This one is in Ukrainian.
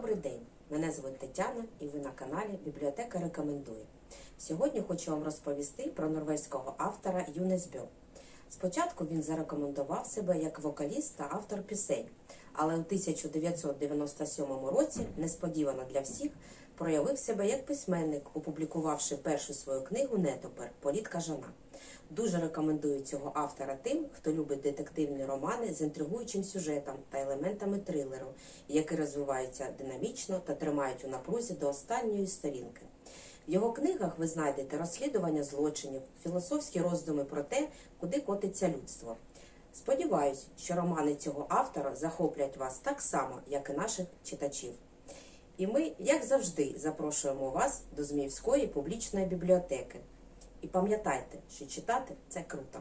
Добрий день! Мене звуть Тетяна і ви на каналі Бібліотека рекомендує. Сьогодні хочу вам розповісти про норвезького автора Юнес Бьо. Спочатку він зарекомендував себе як вокаліст та автор пісень, але у 1997 році, несподівано для всіх, проявив себе як письменник, опублікувавши першу свою книгу Нетопер Політ кажана. Дуже рекомендую цього автора тим, хто любить детективні романи з інтригуючим сюжетом та елементами трилеру, які розвиваються динамічно та тримають у напрузі до останньої сторінки. В його книгах ви знайдете розслідування злочинів, філософські роздуми про те, куди котиться людство. Сподіваюсь, що романи цього автора захоплять вас так само, як і наших читачів. І ми, як завжди, запрошуємо вас до Зміївської публічної бібліотеки. І пам'ятайте, що читати це круто.